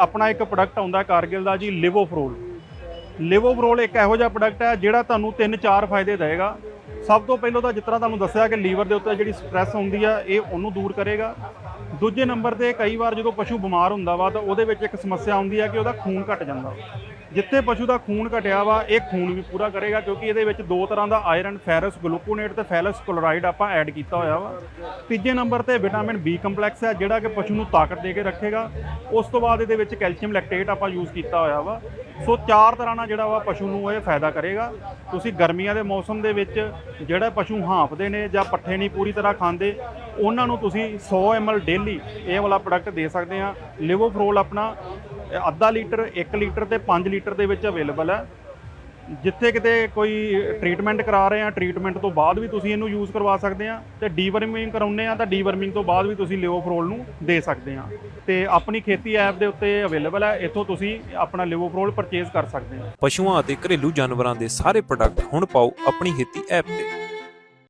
ਆਪਣਾ ਇੱਕ ਪ੍ਰੋਡਕਟ ਆਉਂਦਾ ਕਾਰਗਿਲ ਦਾ ਜੀ ਲਿਵੋਫਰੋਲ ਲਿਵੋਫਰੋਲ ਇੱਕ ਇਹੋ ਜਿਹਾ ਪ੍ਰੋਡਕਟ ਹੈ ਜਿਹੜਾ ਤੁਹਾਨੂੰ ਤਿੰਨ ਚਾਰ ਫਾਇਦੇ ਦੇਵੇਗਾ। ਸਭ ਤੋਂ ਪਹਿਲਾਂ ਤਾਂ ਜਿਸ ਤਰ੍ਹਾਂ ਤੁਹਾਨੂੰ ਦੱਸਿਆ ਕਿ ਲੀਵਰ ਦੇ ਉੱਤੇ ਜਿਹੜੀ ਸਟ੍ਰੈਸ ਹੁੰਦੀ ਆ, ਇਹ ਉਹਨੂੰ ਦੂਰ ਕਰੇਗਾ। ਦੂਜੇ ਨੰਬਰ ਤੇ ਕਈ ਵਾਰ ਜਦੋਂ ਪਸ਼ੂ ਬਿਮਾਰ ਹੁੰਦਾ ਵਾ, ਤਾਂ ਉਹਦੇ ਵਿੱਚ ਇੱਕ ਸਮੱਸਿਆ ਆਉਂਦੀ ਹੈ ਕਿ ਉਹਦਾ ਖੂਨ ਘਟ ਜਾਂਦਾ। ਜਿੱਥੇ ਪਸ਼ੂ ਦਾ ਖੂਨ ਘਟਿਆ ਵਾ, ਇਹ ਖੂਨ ਵੀ ਪੂਰਾ ਕਰੇਗਾ, ਕਿਉਂਕਿ ਇਹਦੇ ਵਿੱਚ ਦੋ ਤਰ੍ਹਾਂ ਦਾ ਆਇਰਨ ਫੈਰਸ ਗਲੂਕੋਨੇਟ ਤੇ ਫੈਲਸ ਕਲੋਰਾਈਡ ਆਪਾਂ ਐਡ ਕੀਤਾ ਹੋਇਆ ਵਾ। ਤੀਜੇ ਨੰਬਰ ਤੇ ਵਿਟਾਮਿਨ ਬੀ ਕੰਪਲੈਕਸ ਹੈ ਜਿਹੜਾ ਕਿ ਪਸ਼ੂ ਨੂੰ ਤਾਕਤ ਦੇ ਕੇ ਰੱਖੇਗਾ। ਉਸ ਤੋਂ ਬਾਅਦ ਇਹਦੇ ਵਿੱਚ ਕੈਲਸ਼ੀਅਮ ਲੈਕਟੇਟ ਆਪਾਂ ਯੂਜ਼ ਕੀਤਾ ਹੋਇਆ ਵਾ। ਸੋ ਚਾਰ ਤਰ੍ਹਾਂ ਨਾਲ ਜਿਹੜਾ ਵਾ ਪਸ਼ੂ ਨੂੰ ਇਹ ਫਾਇਦਾ ਕਰੇਗਾ। ਤੁਸੀਂ ਗਰਮੀਆਂ ਦੇ ਮੌਸਮ ਦੇ ਵਿੱਚ ਜਿਹੜਾ ਪਸ਼ੂ ਹਾਂਫਦੇ ਨੇ ਜਾਂ ਪੱਠੇ ਨਹੀਂ ਪੂਰੀ ਤਰ੍ਹਾਂ ਖਾਂਦੇ, ਉਹਨਾਂ ਨੂੰ ਤੁਸੀਂ 100 ml ਡੇਲੀ ਇਹ ਵਾਲਾ ਪ੍ਰੋਡਕਟ ਦੇ ਸਕਦੇ ਆ ਲਿਵੋਫਰੋਲ ਆਪਣਾ ਅੱਧਾ ਲੀਟਰ 1 ਲੀਟਰ ਤੇ 5 ਲੀਟਰ ਦੇ ਵਿੱਚ ਅਵੇਲੇਬਲ ਹੈ। ਜਿੱਥੇ ਕਿਤੇ ਕੋਈ ਟ੍ਰੀਟਮੈਂਟ ਕਰਾ ਰਹੇ ਆ ਟ੍ਰੀਟਮੈਂਟ ਤੋਂ ਬਾਅਦ ਵੀ ਤੁਸੀਂ ਇਹਨੂੰ ਯੂਜ਼ ਕਰਵਾ ਸਕਦੇ ਆ ਤੇ ਡੀਵਰਮਿੰਗ ਕਰਾਉਂਦੇ ਆ ਤਾਂ ਡੀਵਰਮਿੰਗ ਤੋਂ ਬਾਅਦ ਵੀ ਤੁਸੀਂ ਲਿਵੋਫਰੋਲ ਨੂੰ ਦੇ ਸਕਦੇ ਆ ਤੇ ਆਪਣੀ ਖੇਤੀ ਐਪ ਦੇ ਉੱਤੇ ਅਵੇਲੇਬਲ ਹੈ, ਇੱਥੋਂ ਤੁਸੀਂ ਆਪਣਾ ਲਿਵੋਫਰੋਲ ਪਰਚੇਜ਼ ਕਰ ਸਕਦੇ ਆ ਪਸ਼ੂਆਂ ਅਤੇ ਘਰੇਲੂ ਜਾਨਵਰਾਂ ਦੇ ਸਾਰੇ ਪ੍ਰੋਡਕਟ ਹੁਣ ਪਾਓ ਆਪਣੀ ਖੇਤੀ ਐਪ ਤੇ।